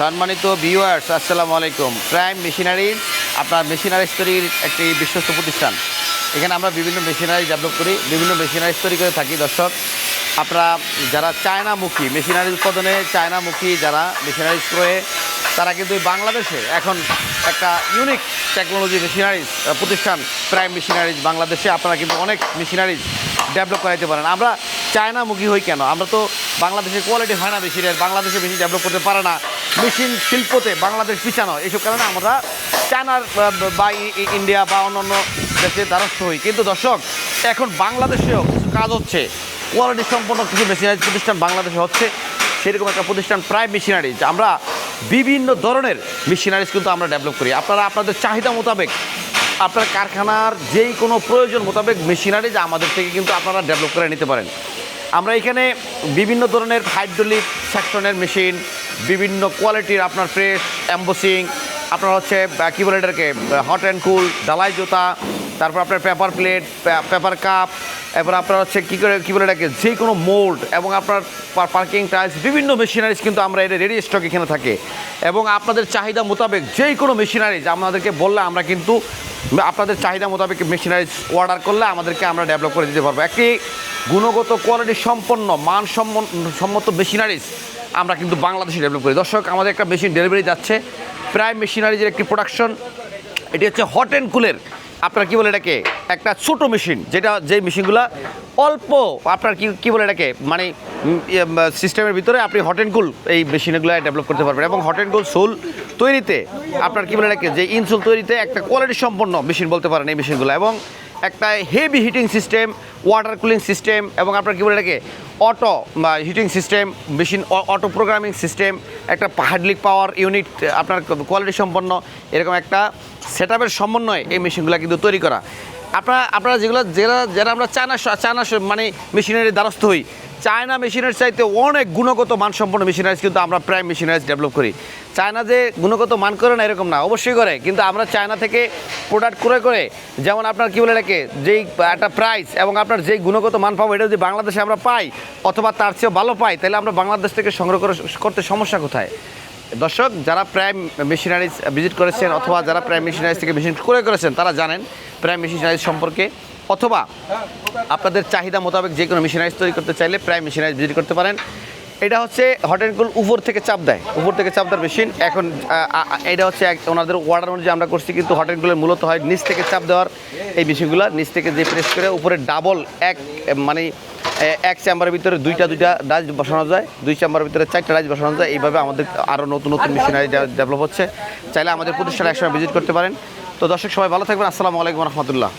সম্মানিত ভিউয়ার্স আসসালামু আলাইকুম। প্রাইম মেশিনারিজ আপনার মেশিনারিজ তৈরির একটি বিশ্বস্ত প্রতিষ্ঠান। এখানে আমরা বিভিন্ন মেশিনারি ডেভেলপ করি, বিভিন্ন মেশিনারিজ তৈরি করে থাকি, দর্শক। আপনারা যারা চায়নামুখী মেশিনারি উৎপাদনে চায়নামুখী যারা মেশিনারিজ করে তারা কিন্তু বাংলাদেশে এখন একটা ইউনিক টেকনোলজি মেশিনারিজ প্রতিষ্ঠান প্রাইম মেশিনারিজ বাংলাদেশে। আপনারা কিন্তু অনেক মেশিনারিজ ডেভেলপ করাইতে পারেন। আমরা চায়নামুখী হই কেন? আমরা তো বাংলাদেশের কোয়ালিটি হয় না মেশিনের বাংলাদেশে মেশিন ডেভেলপ করতে পারে না। মেশিন শিল্পতে বাংলাদেশ পিছানো এইসব কারণে আমরা চায়নার বা ইন্ডিয়া বা অন্যান্য দেশে দ্বারস্থ হই। কিন্তু দর্শক, এখন বাংলাদেশেও কিছু কাজ হচ্ছে। কোয়ালিটি সম্পন্ন কিছু মেশিনারিজ প্রতিষ্ঠান বাংলাদেশে হচ্ছে। সেরকম একটা প্রতিষ্ঠান প্রায় মেশিনারিজ আমরা বিভিন্ন ধরনের মেশিনারিজ কিন্তু আমরা ডেভেলপ করি। আপনারা আপনাদের চাহিদা মোতাবেক, আপনার কারখানার যেই কোনো প্রয়োজন মোতাবেক মেশিনারিজ আমাদের থেকে কিন্তু আপনারা ডেভেলপ করে নিতে পারেন। আমরা এখানে বিভিন্ন ধরনের হাইড্রোলিক সেকশনের মেশিন বিভিন্ন কোয়ালিটির আপনার ফ্রেশ অ্যাম্বোসিং আপনার হচ্ছে কী বলে এটাকে হট অ্যান্ড কুল ডালাই জুতা, তারপর আপনার পেপার প্লেট পেপার কাপ এরপর আপনার হচ্ছে কী করে, কী বলে এটাকে যে কোনো মোল্ড এবং আপনার পার্কিং টাইলস বিভিন্ন মেশিনারিজ কিন্তু আমরা এটা রেডি স্টক এখানে থাকে। এবং আপনাদের চাহিদা মোতাবেক যে কোনো মেশিনারিজ আমাদেরকে বললে আমরা কিন্তু আপনাদের চাহিদা মোতাবেক মেশিনারিজ অর্ডার করলে আমাদেরকে আমরা ডেভেলপ করে দিতে পারব। একটি গুণগত কোয়ালিটি সম্পন্ন মান সম্মত মেশিনারিজ আমরা কিন্তু বাংলাদেশে ডেভেলপ করি। দর্শক, আমাদের একটা মেশিন ডেলিভারি যাচ্ছে। প্রায় মেশিনারিজের একটি প্রোডাকশন এটি হচ্ছে হট অ্যান্ড কুলের আপনার কি বলে এটাকে? একটা ছোট মেশিন যেটা যে মেশিনগুলো অল্প, আপনার কি কি বলে এটাকে? মানে সিস্টেমের ভিতরে আপনি হট অ্যান্ড কুল এই মেশিনগুলো ডেভেলপ করতে পারবেন এবং হট অ্যান্ড কুল সোল তৈরিতে, আপনার কি বলে এটাকে? যে ইনসোল তৈরিতে একটা কোয়ালিটি সম্পন্ন মেশিন বলতে পারেন এই মেশিনগুলো এবং একটা heavy heating system water cooling system এবং আপনার কী বলে এটাকে? অটো বা heating system machine auto programming system একটা হাইড্রোলিক পাওয়ার ইউনিট আপনার কোয়ালিটি সম্পন্ন, এরকম একটা সেট আপের সমন্বয়ে এই মেশিনগুলো কিন্তু তৈরি করা। আপনারা আপনারা যেগুলো যারা যারা আমরা চায়না চায়না মানে মেশিনারি দ্বারস্থ হই চায়না মেশিনের চাইতে অনেক গুণগত মানসম্পন্ন মেশিনারিজ কিন্তু আমরা প্রায় মেশিনারিজ ডেভেলপ করি। চায়না যে গুণগত মান করে না, এরকম না, অবশ্যই করে, কিন্তু আমরা চায়না থেকে প্রোডাক্ট করে করে, যেমন আপনার কী বলে রাখে যেই একটা প্রাইস এবং আপনার যেই গুণগত মান পাবো, এটা যদি বাংলাদেশে আমরা পাই, অথবা তার চেয়েও ভালো পাই, তাহলে আমরা বাংলাদেশ থেকে সংগ্রহ করে করতে সমস্যা কোথায়? দর্শক, যারা প্রাইম মেশিনারিজ ভিজিট করেছেন, অথবা যারা প্রাইম মেশিনারিজ থেকে মেশিন ক্রয় করেছেন, তারা জানেন প্রাইম মেশিনারিজ সম্পর্কে অথবা আপনাদের চাহিদা মোতাবেক যে কোনো মেশিনারিজ তৈরি করতে চাইলে প্রায় মেশিনারিজ ভিজিট করতে পারেন। এটা হচ্ছে হট অ্যান্ড কুল উপর থেকে চাপ দেয়। উপর থেকে চাপ দেওয়ার মেশিন এখন এটা হচ্ছে এক- ওনাদের অর্ডার অনুযায়ী আমরা করছি, কিন্তু হট অ্যান্ড কুলের মূলত হয় নিচ থেকে চাপ দেওয়ার। এই মেশিনগুলো নিচ থেকে যে প্রেস করে, উপরে ডাবল এক মানে এক চেম্বারের ভিতরে দুইটা দুইটা ডাচ বসানো যায়, দুই চেম্বারের ভিতরে চারটা ডাচ বসানো যায়। এইভাবে আমাদের আরও নতুন নতুন মেশিনারি ডেভেলপ হচ্ছে। চাইলে আমাদের প্রতিষ্ঠানে একসময় ভিজিট করতে পারেন। তো দর্শক, সবাই ভালো থাকবেন। আসসালামু আলাইকুম রহমতুল্লাহ।